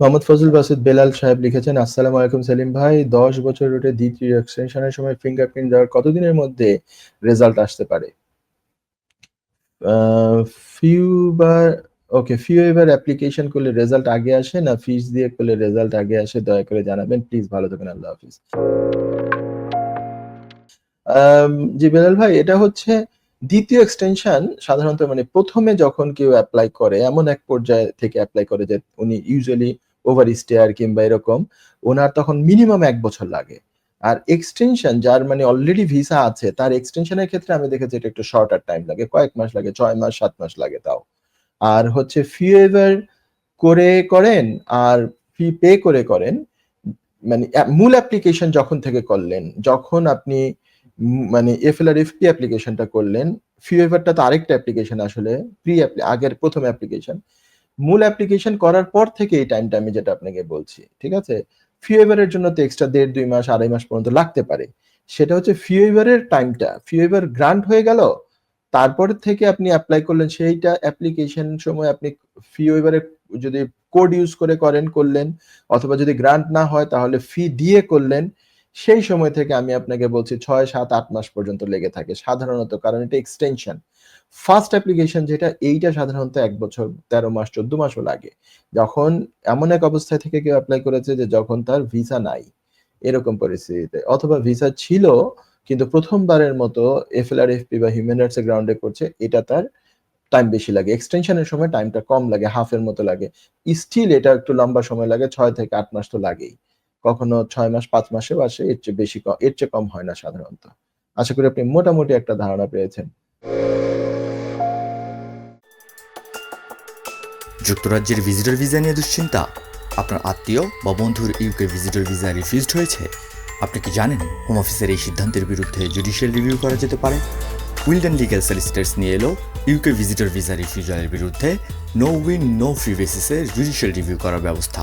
মোহাম্মদ ফজল বাসুদ বেলাল সাহেব লিখেছেন, আসসালামু আলাইকুম সেলিম ভাই, দশ বছর রুটে দ্বিতীয় এক্সটেনশনের সময় ফিঙ্গারপ্রিন্ট দেওয়ার কতদিনের মধ্যে রেজাল্ট আসতে পারে? ফিউ বার ওকে ফিউ এবার অ্যাপ্লিকেশন করলে রেজাল্ট আগে আসে না ফিস দিয়ে করলে রেজাল্ট আগে আসে? দয়া করে জানাবেন প্লিজ ভালো থাকেন, আল্লাহ হাফিজ। জি বেলাল ভাই, এটা হচ্ছে দ্বিতীয় এক্সটেনশন সাধারণত মানে প্রথমে যখন কেউ অ্যাপ্লাই করে, এমন এক পর্যায়ে থেকে অ্যাপ্লাই করে যে উনি ইউজুয়ালি ওভার স্টেয়ার কিংবা এরকম, ওনার তখন মিনিমাম এক বছর লাগে। আর এক্সটেনশন যার মানে অলরেডি ভিসা আছে, তার এক্সটেনশনের ক্ষেত্রে আমি দেখেছি এটা একটু শর্টার টাইম লাগে, কয়েক মাস লাগে, ছয় মাস, সাত মাস লাগে তাও। আর হচ্ছে ফি এভার করে করেন, আর ফি পে করে করেন মানে মূল অ্যাপ্লিকেশন যখন থেকে করলেন, যখন আপনি মানে এফএলআর এফপি অ্যাপ্লিকেশনটা করলেন ফিওভারটা তো আরেকটা অ্যাপ্লিকেশন আসলে প্রি আগের প্রথম অ্যাপ্লিকেশন মূল অ্যাপ্লিকেশন করার পর থেকে এই টাইমটা আমি যেটা আপনাকে বলছি, ঠিক আছে? ফিওভারের জন্য তো এক্সট্রা দেড়, দুই মাস, আড়াই মাস পর্যন্ত লাগতে পারে। সেটা হচ্ছে ফিওভারের টাইমটা ফিওভার গ্রান্ট হয়ে গেল, তারপর থেকে আপনি অ্যাপ্লাই করলেন সেইটা অ্যাপ্লিকেশন সময় আপনি ফিওভারে যদি কোড ইউজ করে করেন, করলেন, অথবা যদি গ্রান্ট না হয় তাহলে ফি দিয়ে করলেন সেই সময় থেকে আমি আপনাকে বলছি ছয়, সাত, আট মাস পর্যন্ত লেগে থাকে সাধারণত, কারণ এটা এক্সটেনশন ফার্স্ট অ্যাপ্লিকেশন যেটা, এইটা সাধারণত এক বছর, তেরো মাস, চোদ্দ মাসও লাগে। যখন এমন এক অবস্থায় থেকে কেউ অ্যাপ্লাই করেছে যে যখন তার ভিসা নাই, এরকম পরিস্থিতিতে। অথবা ভিসা ছিল, কিন্তু প্রথমবারের মতো এফএলআর এফপি বা হিউম্যান রাইটস গ্রাউন্ডে করছে, এটা তার টাইম বেশি লাগে। এক্সটেনশনের সময় টাইমটা কম লাগে হাফের মতো লাগে। স্টিল এটা একটু লম্বা সময় লাগে, ছয় থেকে আট মাস তো লাগেই। কখনো ছয় মাস, পাঁচ মাসেও আসে এর চেয়ে বেশি এর চেয়ে কম হয় না সাধারণত। আশা করি আপনি মোটামুটি একটা ধারণা পেয়েছেন। যুক্তরাজ্যের ভিজিটর ভিসা নিয়ে দুশ্চিন্তা? আপনার আত্মীয় বা বন্ধুর ইউকে ভিজিটর ভিসা রিফিউজড হয়েছে? আপনি কি জানেন হোম অফিসের এই সিদ্ধান্তের বিরুদ্ধে জুডিশিয়াল রিভিউ করা যেতে পারে? উইলডেন লিগ্যাল সলিসিটার্স নিয়ে এলো ইউকে ভিজিটর ভিসা রিফিউজালের বিরুদ্ধে নো উইন নো ফি বেসিসে জুডিশিয়াল রিভিউ করার ব্যবস্থা।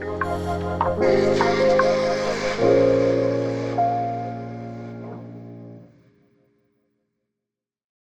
Thank you.